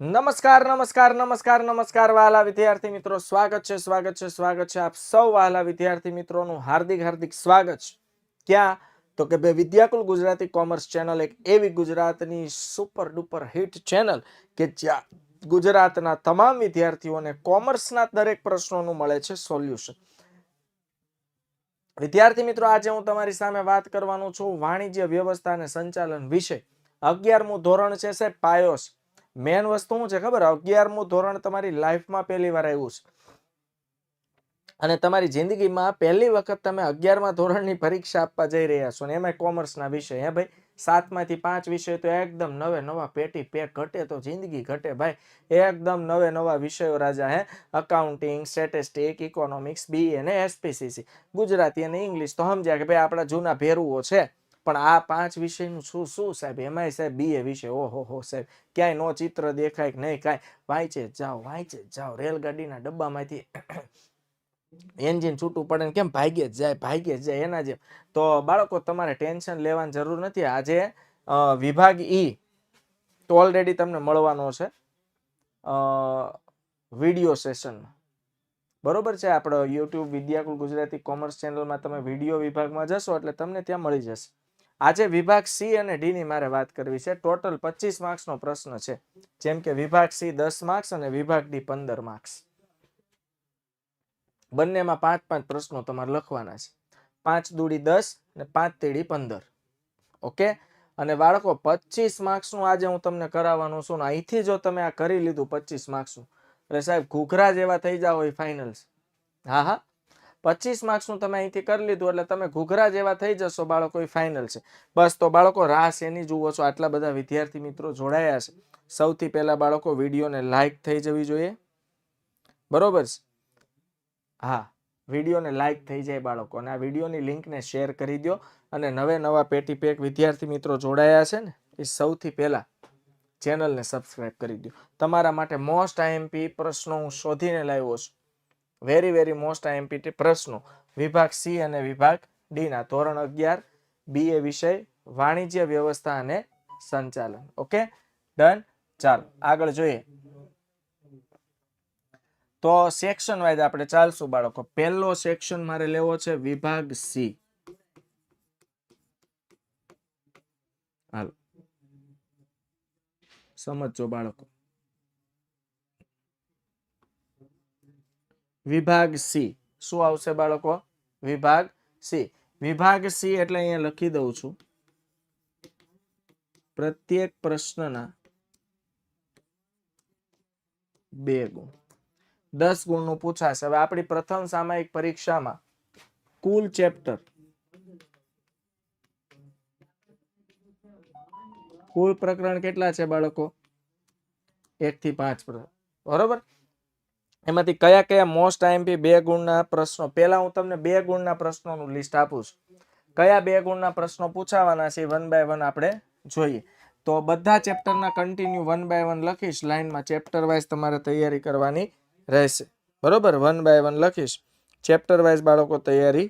નમસ્કાર નમસ્કાર નમસ્કાર નમસ્કાર વાલા વિદ્યાર્થી મિત્રો. સ્વાગત છે સ્વાગત છે સ્વાગત છે આપ સૌ વાલા વિદ્યાર્થી મિત્રોનું હાર્દિક હાર્દિક સ્વાગત છે. ક્યાં? તો કે બે વિદ્યાકુલ ગુજરાતી કોમર્સ ચેનલ, એક એવી ગુજરાતની સુપર ડુપર હિટ ચેનલ કે જ્યાં ગુજરાતના તમામ વિદ્યાર્થીઓને કોમર્સના દરેક પ્રશ્નોનું મળે છે સોલ્યુશન. વિદ્યાર્થી મિત્રો, આજે હું તમારી સામે વાત કરવાનો છું વાણિજ્ય વ્યવસ્થા અને સંચાલન વિશે. અગિયારમું ધોરણ છે સાહેબ પાયો છે મેન વસ્તુ શું છે ખબર? અગિયારમું ધોરણ તમારી લાઈફમાં પહેલી વાર આવ્યું છે. અને તમારી જિંદગીમાં પહેલી વખત તમે અગિયારમા ધોરણની પરીક્ષા આપવા જઈ રહ્યા છો ને એમાં કોમર્સના વિષય, હે ભાઈ? સાતમાંથી પાંચ વિષય તો એકદમ નવે નવા પેટી પેક ઘટે તો જિંદગી ઘટે ભાઈ. એકદમ નવે નવા વિષયો રાજા, હે? અકાઉન્ટિંગ સ્ટેટિસ્ટિક ઇકોનોમિક્સ બી અને એસપીસીસી ગુજરાતી અને ઇંગ્લિશ તો સમજ્યા કે ભાઈ આપણા જૂના ભેરુઓ છે. પણ આ પાંચ વિષયનું શું શું સાહેબ? એમાંય સાહેબ બીએ વિશે ઓહો હો સાહેબ, ક્યાંય નો ચિત્ર દેખાય કે નહીં, કાંઈ? વાંચે, જાઓ વાંચે, જાઓ. રેલગાડીના ડબ્બામાંથી એન્જિન છૂટું પડે ને કેમ ભાગ્યે જ જાય, ભાગ્યે જ જાય, એના જેમ. તો બાળકો, તમારે ટેન્શન લેવાની જરૂર નથી. આજે વિભાગ ઈ તો ઓલરેડી તમને મળવાનો છે. વીડિયો સેશનમાં બરોબર છે? આપણો યુટ્યુબ વિદ્યાકુલ ગુજરાતી કોમર્સ ચેનલમાં તમે વીડિયો વિભાગમાં જશો એટલે તમને ત્યાં મળી જશે. આજે વિભાગ સી અને ડી ની મારે વાત કરવી છે. ટોટલ પચીસ માર્ક્સનો પ્રશ્ન છે. જેમ કે વિભાગ સી દસ માર્ક્સ અને વિભાગ ડી પંદર માર્ક્સ બંનેમાં પાંચ પાંચ પ્રશ્નો તમારે લખવાના છે. પાંચ દૂડી દસ અને પાંચ તેડી પંદર. ઓકે અને બાળકો, પચીસ માર્ક્સનું આજે હું તમને કરાવવાનો છું ને અહીંથી જો તમે આ કરી લીધું પચીસ માર્ક્સનું એટલે સાહેબ, ઘૂઘરા જેવા થઈ જાઓ એ હા હા. પચીસ માર્ક્સનું તમે અહીંથી કરી લીધું એટલે તમે ઘૂઘરા જેવા થઈ જશો, બાળકો ફાઇનલ છે. બસ, તો બાળકો રાહ એની જુઓ છો, આટલા બધા વિદ્યાર્થી મિત્રો જોડાયા છે. સૌથી પહેલા બાળકો, વિડીયોને લાઈક થઈ જવી જોઈએ. બરોબર છે? હા, વિડીયોને લાઈક થઈ જાય બાળકો, અને આ વિડીયોની લિંકને શેર કરી દો. અને નવે નવા પેટી પેક વિદ્યાર્થી મિત્રો જોડાયા છે ને, એ સૌથી પહેલા ચેનલને સબસ્ક્રાઇબ કરી દો. તમારા માટે મોસ્ટ આઈએમપી પ્રશ્નો હું શોધીને લાવ્યો છું. વેરી વેરી મોસ્ટ આઈએમપીટી પ્રશ્નો. વિભાગ સી અને વિભાગ ડી ના ધોરણ અગિયાર બીએ વિષય, વાણિજ્ય વ્યવસ્થા અને સંચાલન. ઓકે ડન ચાલો, આગળ જોઈએ. તો સેક્શન વાઇઝ આપણે ચાલશું બાળકો. પહેલો સેક્શન મારે લેવો છે વિભાગ સી હાલો. સમજો બાળકો. વિભાગ સી. શું આવશે બાળકો? વિભાગ સી. વિભાગ સી એટલે અહીંયા લખી દઉં છું. પ્રત્યેક પ્રશ્નના બે ગુણ. દસ ગુણનું પૂછાશે. હવે આપણી પ્રથમ સામાયિક પરીક્ષામાં કુલ ચેપ્ટર. કુલ પ્રકરણ કેટલા છે બાળકો? એક થી પાંચ પ્ર- બરોબર? એમાંથી કયા કયા મોસ્ટ આઈએમપી બે ગુણના પ્રશ્નો, પહેલા હું તમને બે ગુણના પ્રશ્નોનું લિસ્ટ આપું કયા બે ગુણના પ્રશ્નો પૂછાવાના છે વન બાય વન આપણે જોઈએ. તો બધા ચેપ્ટરના કન્ટિન્યુ વન બાય વન લખીશ લાઈનમાં ચેપ્ટર વાઇઝ તમારે તૈયારી કરવાની રહેશે. બરોબર? વન બાય વન લખીશ. ચેપ્ટર વાઇઝ બાળકો તૈયારી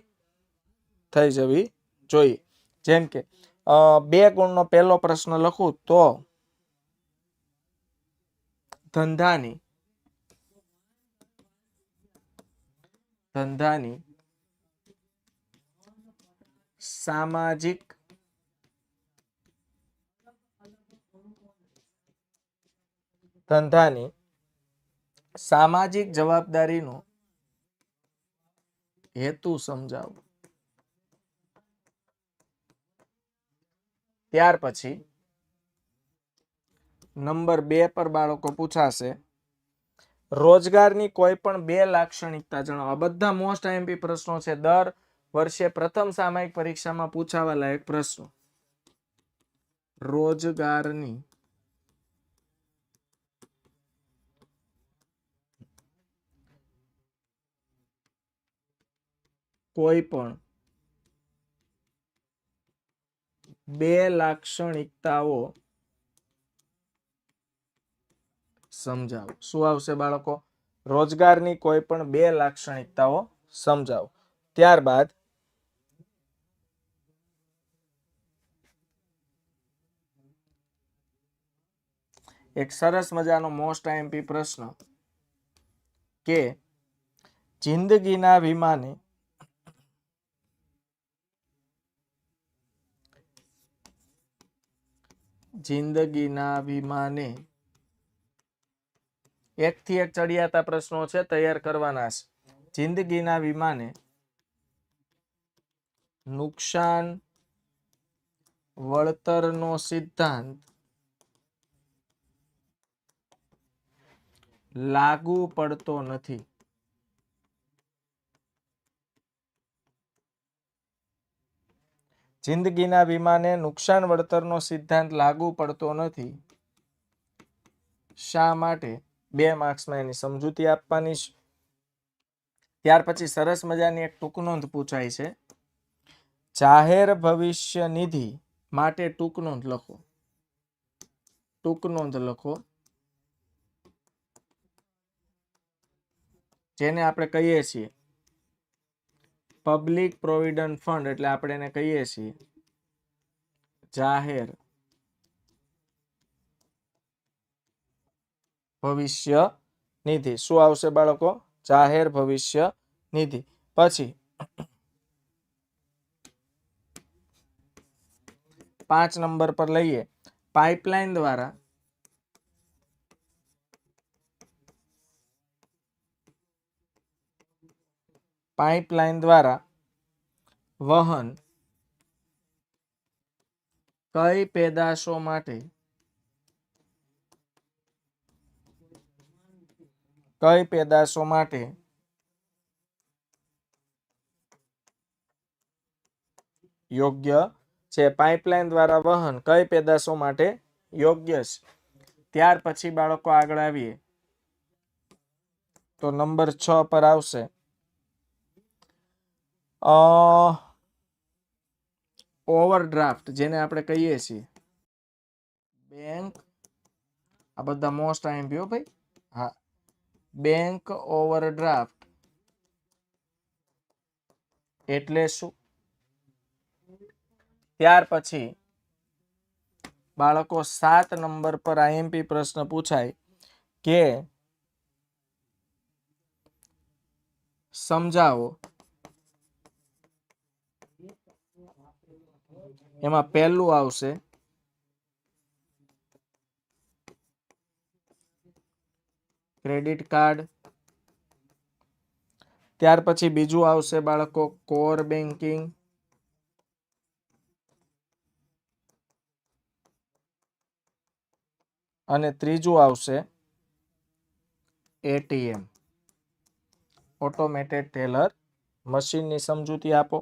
થઈ જવી જોઈએ. જેમ કે બે ગુણનો પહેલો પ્રશ્ન લખું તો ધંધાની ધંધાની સામાજિક ધંધાની સામાજિક જવાબદારીનો હેતુ સમજાવો. ત્યાર પછી નંબર બે પર બાળકો પૂછાશે રોજગારની કોઈ પણ બે લાક્ષણિકતા જણાવો. બધા મોસ્ટ આઈએમપી પ્રશ્નો છે. દર વર્ષે પ્રથમ સામાયિક પરીક્ષામાં પૂછાવા લાયક પ્રશ્નો. રોજગારની કોઈ પણ બે લાક્ષણિકતાઓ સમજાવો. શું આવશે બાળકો? રોજગારની કોઈ પણ બે લાક્ષણિકતાઓ સમજાવો. ત્યારબાદ એક સરસ મજાનો મોસ્ટ આઈએમપી પ્રશ્ન કે જિંદગીના વિમાને જિંદગીના વિમાને એક થી એક ચડિયાતા પ્રશ્નો છે તૈયાર કરવાના છે. જિંદગીના વિમાને નુકસાન વળતરનો સિદ્ધાંત લાગુ પડતો નથી. જિંદગીના વિમાને નુકસાન વળતરનો સિદ્ધાંત લાગુ પડતો નથી. શા માટે? બે માર્ક્સમાં એની સમજૂતી આપવાની છે. ત્યાર પછી સરસ મજાની એક ટૂંક નોંધ પૂછાય છે. જાહેર ભવિષ્ય નિધિ માટે ટૂંક નોંધ લખો. ટૂંક નોંધ લખો. જેને આપણે કહીએ છીએ પબ્લિક પ્રોવિડન્ટ ફંડ એટલે આપણે એને કહીએ છીએ જાહેર ભવિષ્ય નિધિ શું આવશે બાળકો? જાહેર ભવિષ્ય નિધિ। પછી પાંચ નંબર પર લઈએ। પાઇપલાઇન દ્વારા પાઇપલાઇન દ્વારા વહન કઈ પેદાશો માટે કઈ પેદાશો માટે? યોગ્ય છે. પાઇપલાઇન દ્વારા વહન કઈ પેદાશો માટે યોગ્ય છે? ત્યાર પછી બાળકો આગળ આવીએ. તો નંબર છ પર આવશે. ઓવરડ્રાફ્ટ જેને આપણે કહીએ છીએ. બેંક. આ બધા મોસ્ટ આઈએમપી હો ભાઈ. બેંક ઓવરડ્રાફ્ટ એટલે શું? ત્યાર પછી બાળકો સાત નંબર પર આઈએમપી પ્રશ્ન પૂછાય કે સમજાવો. એમાં પહેલું આવશે ક્રેડિટ કાર્ડ. ત્યાર પછી બીજું આવશે બાળકો, કોર બેન્કિંગ અને ત્રીજું આવશે એટીએમ. ઓટોમેટેડ ટેલર, મશીનની સમજૂતી આપો.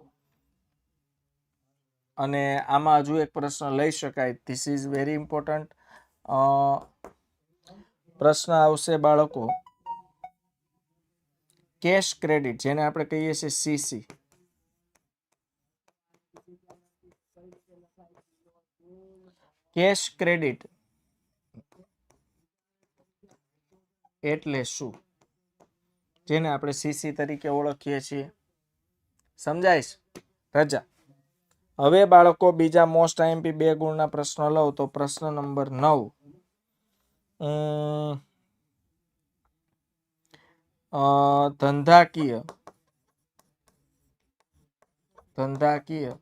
અને આમાં હજુ એક પ્રશ્ન લઈ શકાય. ધીસ ઇઝ વેરી ઇમ્પોર્ટન્ટ પ્રશ્ન આવશે બાળકો. કેશ ક્રેડિટ, જેને આપણે કહીએ છીએ સીસી. કેશ ક્રેડિટ એટલે શું? જેને આપણે સીસી તરીકે ઓળખીએ છીએ. સમજાય રજા. હવે બાળકો બીજા મોસ્ટ આઈએમપી બે ગુણના પ્રશ્નો લઉં તો પ્રશ્ન નંબર નવ. ધંધાકીય. ધંધાકીય.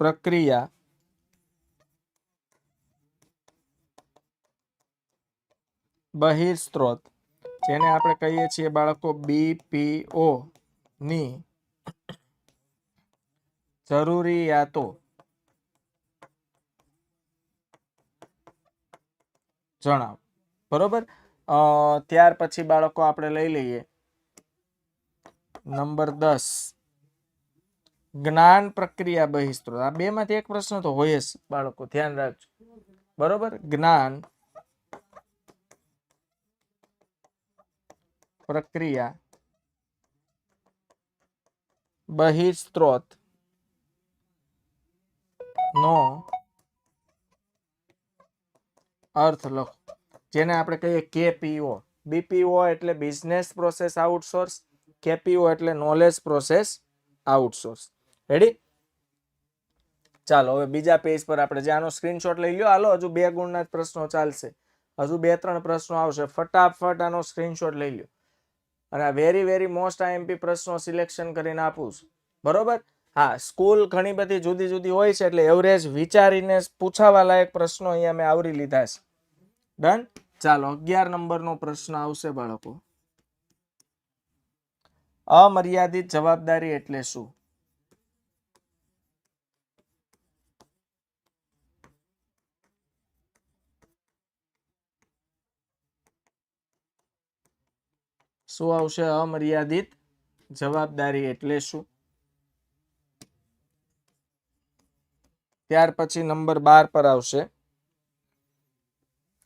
પ્રક્રિયા. બહિર્સ્ત્રોત જેને આપણે કહીએ છીએ બાળકો બીપીઓ ની જરૂરિયાતો. જણાવ. બરોબર? ત્યાર પછી બાળકો આપણે લઈ લઈએ. નંબર દસ. જ્ઞાન પ્રક્રિયા બહિસ્ત્રોત આ બે માંથી એક પ્રશ્ન તો હોય જ, બાળકો, ધ્યાન રાખજો. બરોબર? જ્ઞાન પ્રક્રિયા બહિસ્ત્રોત નો અર્થ લખો. જેને આપણે કહીએ કેપીઓ. બીપીઓ એટલે બિઝનેસ પ્રોસેસ આઉટસોર્સ, કેપીઓ એટલે નોલેજ પ્રોસેસ આઉટસોર્સ. રેડી ચાલો, હવે બીજા પેજ પર આપણે જે આનો સ્ક્રીનશોટ લઈ લ્યો. હાલો, હજુ બે ગુણના જ પ્રશ્નો ચાલશે. હજુ બે ત્રણ પ્રશ્નો આવશે. ફટાફટ આનો સ્ક્રીનશોટ લઈ લ્યો. અને આ વેરી વેરી મોસ્ટ આઈએમપી પ્રશ્નો સિલેક્શન કરીને આપું છું. બરોબર? હા, સ્કૂલ ઘણી બધી જુદી જુદી હોય છે એટલે એવરેજ વિચારીને પૂછાવા લાયક પ્રશ્નો અહીંયા મેં આવરી લીધા છે. ડન ચાલો, અગિયાર નંબરનો પ્રશ્ન આવશે બાળકો. અમર્યાદિત જવાબદારી એટલે શું? શું આવશે? અમર્યાદિત જવાબદારી એટલે શું? ત્યાર પછી નંબર બાર પર આવશે.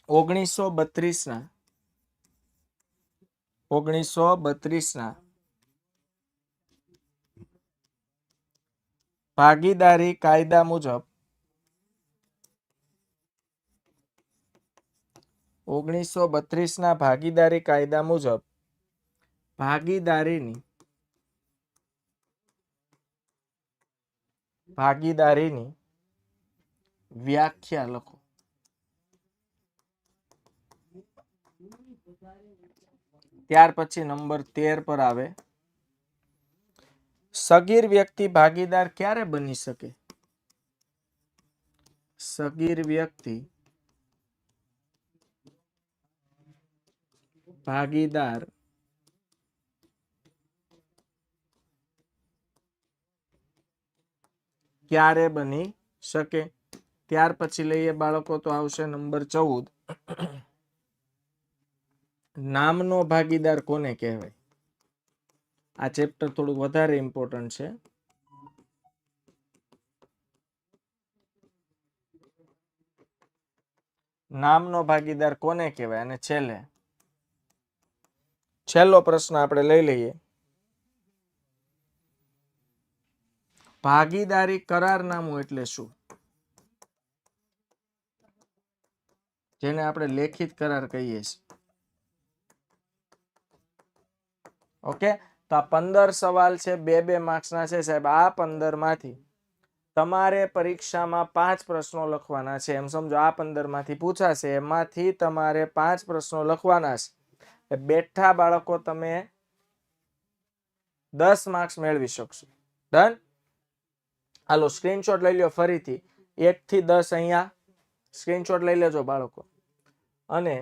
ઓગણીસો બત્રીસના. ઓગણીસો બત્રીસના. ભાગીદારી કાયદા મુજબ ઓગણીસો બત્રીસ ના ભાગીદારી કાયદા મુજબ ભાગીદારીની ભાગીદારીની વ્યાખ્યા લખો ત્યાર પછી નંબર તેર પર આવે સગીર વ્યક્તિ ભાગીદાર ક્યારે બની શકે સગીર વ્યક્તિ ભાગીદાર ક્યારે બની શકે ત્યાર પછી લઈએ બાળકો તો આવશે નંબર ચૌદ. નામનો ભાગીદાર કોને કહેવાય? આ ચેપ્ટર થોડું વધારે ઇમ્પોર્ટન્ટ છે. નામનો ભાગીદાર કોને કહેવાય અને છેલ્લે? છેલ્લો પ્રશ્ન આપણે લઈ લઈએ. ભાગીદારી કરારનામું એટલે શું? જેને આપણે લેખિત કરાર કહીએ છીએ. ઓકે? તો આ પંદર સવાલ છે, બે બે માર્ક્સના છે સાહેબ. આ પંદરમાંથી તમારે પરીક્ષામાં પાંચ પ્રશ્નો લખવાના છે. એમ સમજો, આ પંદરમાંથી પૂછાશે. એમાંથી તમારે પાંચ પ્રશ્નો લખવાના છે. બેઠા બાળકો તમે દસ માર્ક્સ મેળવી શકશો. ડન? હાલો, સ્ક્રીનશોટ લઈ લો ફરીથી. એક થી દસ અહીંયા. સ્ક્રીનશોટ લઈ લેજો બાળકો. અને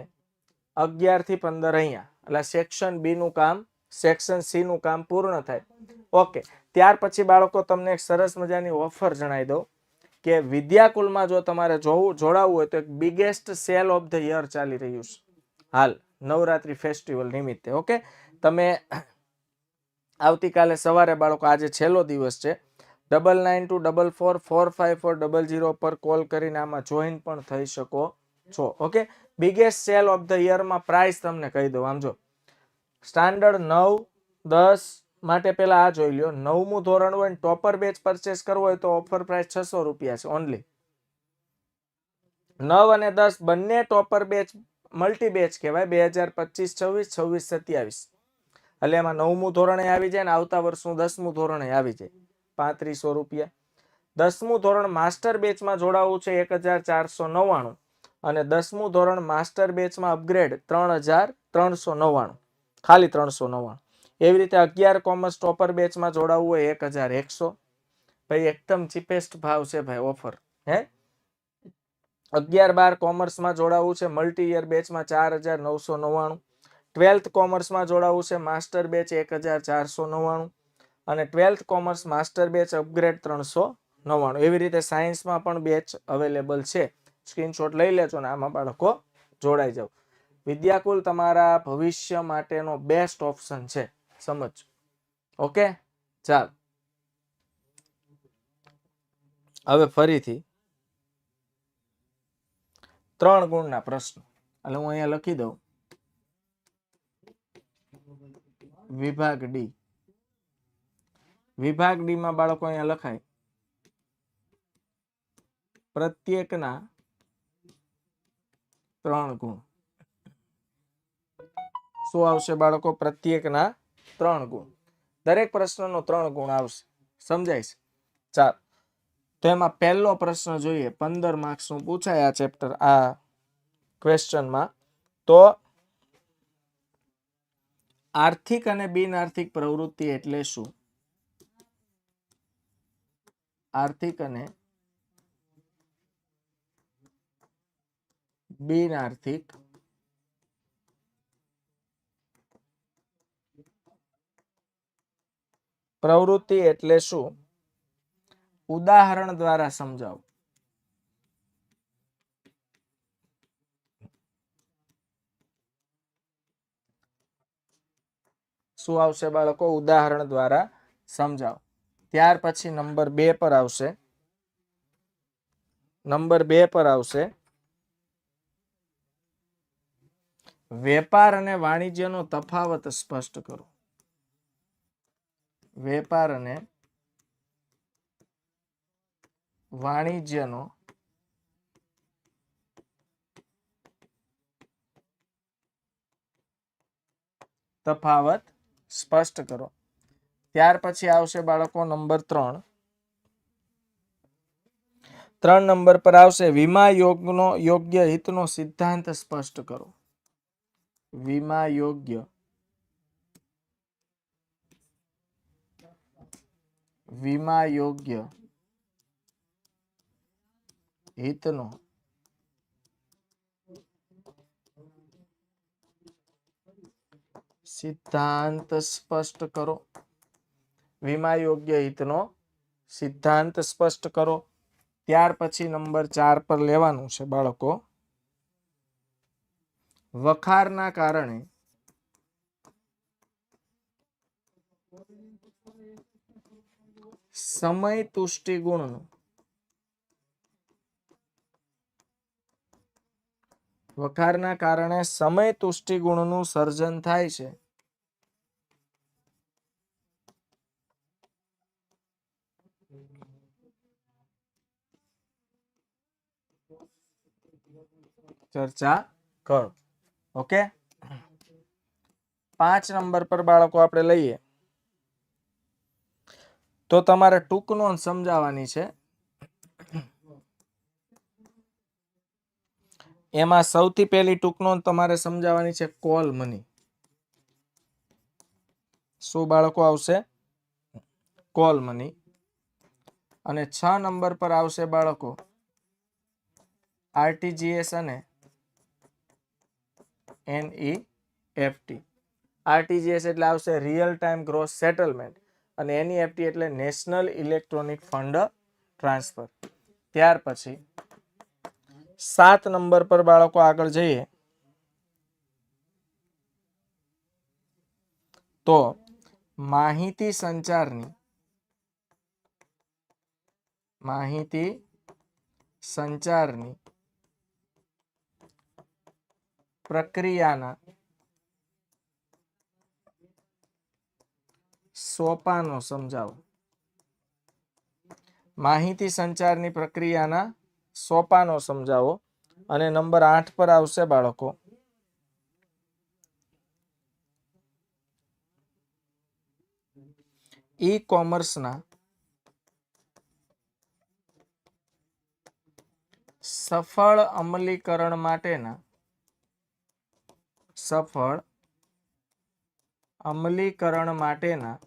અગિયારથી પંદર અહીંયા. એટલે સેક્શન બીનું કામ સેક્શન સીનું કામ પૂર્ણ થાય. ઓકે ત્યાર પછી બાળકો તમને એક સરસ મજાની ઓફર જણાવી દઉં કે વિદ્યાકુલમાં જો તમારે જોવું, જોડાવવું હોય તો એક biggest sale of the year ચાલી રહ્યું છે. હાલ, નવરાત્રી ફેસ્ટિવલ નિમિત્તે. ઓકે તમે આવતીકાલે સવારે બાળકો, આજે છેલ્લો દિવસ છે. Double nine two double four four five four double zero પર કોલ કરીને આમાં જોઈન પણ થઈ શકો છો, okay? Biggest sale of the યરમાં price તમને કહી દઉં, આમ જો. સ્ટાન્ડર્ડ નવ, દસ માટે પેલા આ જોઈ લ્યો. નવમું ધોરણ હોય ટોપર બેચ પરચેસ કરવો હોય તો ઓફર પ્રાઇસ છસો રૂપિયા છે ઓનલી નવ અને દસ બંને ટોપર બેચ મલ્ટી બેચ કહેવાય, બે હજાર પચીસ, છવ્વીસ છવ્વીસ, સત્યાવીસ. એટલે એમાં નવમું ધોરણે આવી જાય ને આવતા વર્ષનું દસમું ધોરણે આવી જાય. પાંત્રીસો રૂપિયા. દસમું ધોરણ માસ્ટર બેચમાં જોડાવવું છે એક હજાર ચારસો નવ્વાણું અને દસમું ધોરણ માસ્ટર બેચમાં અપગ્રેડ ત્રણ હજાર ત્રણસો નવ્વાણું, ખાલી ત્રણસો નવ્વાણું. એવી રીતે અગિયાર કોમર્સ ટોપર બેચમાં જોડાવવું હોય એક હજાર એકસો. ભાઈ, એકદમ ચીપેસ્ટ ભાવ છે ભાઈ, ઓફર, હે? અગિયાર બાર કોમર્સમાં જોડાવવું છે મલ્ટી યર બેચમાં ચાર હજાર નવસો નવ્વાણું. ટ્વેલ્થ કોમર્સમાં જોડાવવું છે, માસ્ટર બેચ એક હજાર ચારસો નવ્વાણું. અને twelfth commerce master batch upgrade ત્રણસો નવ્વાણું. એવી રીતે સાયન્સમાં પણ બેચ અવેલેબલ છે. સ્ક્રીનશોટ લઈ લેજો ને, આમાં બાળકો જોડાઈ જાવ વિદ્યાકુલ, તમારા ભવિષ્ય માટેનો બેસ્ટ ઓપ્શન છે. સમજ ઓકે ચાલ. હવે ફરીથી ત્રણ ગુણના પ્રશ્નો. એટલે હું અહીંયા લખી દઉં. વિભાગ ડી. વિભાગ ડી માં બાળકો અહીંયા લખાય. પ્રત્યેકના ત્રણ ગુણ. શું આવશે બાળકો? પ્રત્યેકના ત્રણ ગુણ. દરેક પ્રશ્નનો ત્રણ ગુણ આવશે. સમજાય છે? ચાલ. તો એમાં પહેલો પ્રશ્ન જોઈએ. પંદર માર્ક્સનું પૂછાય આ ચેપ્ટર આ ક્વેશ્ચનમાં તો આર્થિક અને બિન આર્થિક પ્રવૃત્તિ એટલે શું? આર્થિક અને બિન આર્થિક પ્રવૃત્તિ એટલે શું? ઉદાહરણ દ્વારા સમજાવો. શું આવશે બાળકો? ઉદાહરણ દ્વારા સમજાવો. ત્યાર પછી નંબર બે પર આવશે. નંબર બે પર આવશે. વેપાર અને વાણિજ્યનો તફાવત સ્પષ્ટ કરો. વેપાર અને વાણિજ્યનો તફાવત સ્પષ્ટ કરો. ત્યાર પછી આવશે બાળકો નંબર ત્રણ. ત્રણ નંબર પર આવશે, વીમા યોગનો, યોગ્ય હિતનો સિદ્ધાંત સ્પષ્ટ કરો. વીમા યોગ્ય. વીમા યોગ્ય. હિતનો. સિદ્ધાંત સ્પષ્ટ કરો. વીમા યોગ્ય હિતનો સિદ્ધાંત સ્પષ્ટ કરો. ત્યાર પછી નંબર ચાર પર લેવાનું છે બાળકો. વખારના કારણે સમય તુષ્ટિ ગુણનું વખારના કારણે સમય તુષ્ટિ ગુણનું સર્જન થાય છે. ચર્ચા કરો. ઓકે? પાંચ નંબર પર બાળકો આપણે લઈએ. તો તમારે ટૂંક નોંધ સમજાવવાની છે. એમાં સૌથી પહેલી ટૂંક નોંધ તમારે સમજાવવાની છે કોલ મની. શું બાળકો આવશે? Call money. અને છ નંબર પર આવશે બાળકો. આરટીજીએસ અને એનઈએફટી આરટીજીએસ એટલે આવશે રિયલ ટાઈમ ગ્રોસ સેટલમેન્ટ અને એની એફટી એટલે નેશનલ ઇલેક્ટ્રોનિક ફંડ ટ્રાન્સફર ત્યાર પછી સાત નંબર પર બાળકો આગળ જઈએ. તો માહિતી સંચારની માહિતી સંચારની પ્રક્રિયાના સોપાનો સમજાવો. માહિતી સંચારની પ્રક્રિયાના સોપાનો સમજાવો અને નંબર આઠ પર આવશે બાળકો. ઈ કોમર્સના સફળ અમલીકરણ માટેના સફળ અમલીકરણ માટેના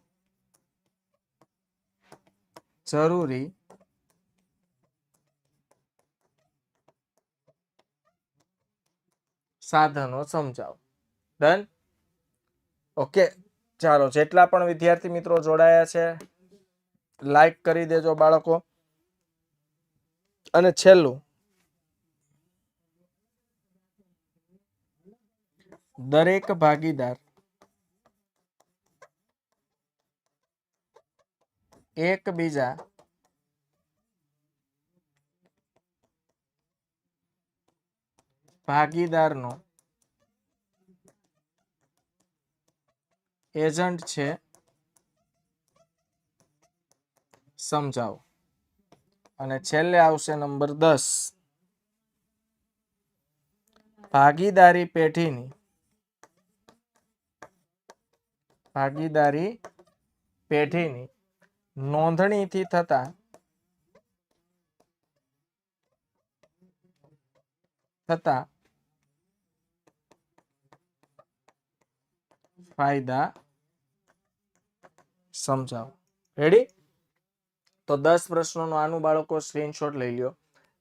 જરૂરી સાધનો સમજાવો. ડન ઓકે ચાલો, જેટલા પણ વિદ્યાર્થી મિત્રો જોડાયા છે લાઈક કરી દેજો બાળકો. અને છેલ્લું દરેક ભાગીદાર એકબીજા ભાગીદારનો એજન્ટ છે સમજાવો. અને છેલ્લે આવશે નંબર દસ. ભાગીદારી પેઢીની ભાગીદારી પેઢીની નોંધણીથી થતા થતા ફાયદા સમજાવો. રેડી તો દસ પ્રશ્નોનું આનું બાળકો સ્ક્રીનશોટ લઈ લ્યો.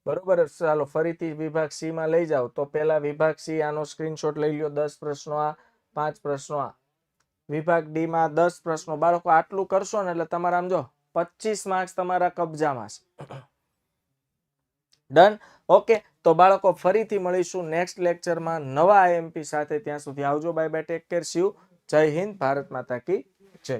બરોબર? ચાલો, ફરીથી વિભાગ સી માં લઈ જાઓ. તો પેલા વિભાગ સી આનો સ્ક્રીનશોટ લઈ લ્યો. દસ પ્રશ્નો આ, પાંચ પ્રશ્નો આ. વિભાગ ડી માં દસ પ્રશ્નો. બાળકો, આટલું કરશો ને એટલે તમારા આમ જો પચીસ માર્ક્સ તમારા કબજામાં છે. ડન ઓકે તો બાળકો, ફરીથી મળીશું નેક્સ્ટ લેક્ચરમાં નવા આઈએમપી સાથે. ત્યાં સુધી આવજો. Bye bye take care see you Jai Hind. Bharat માતા કી જય.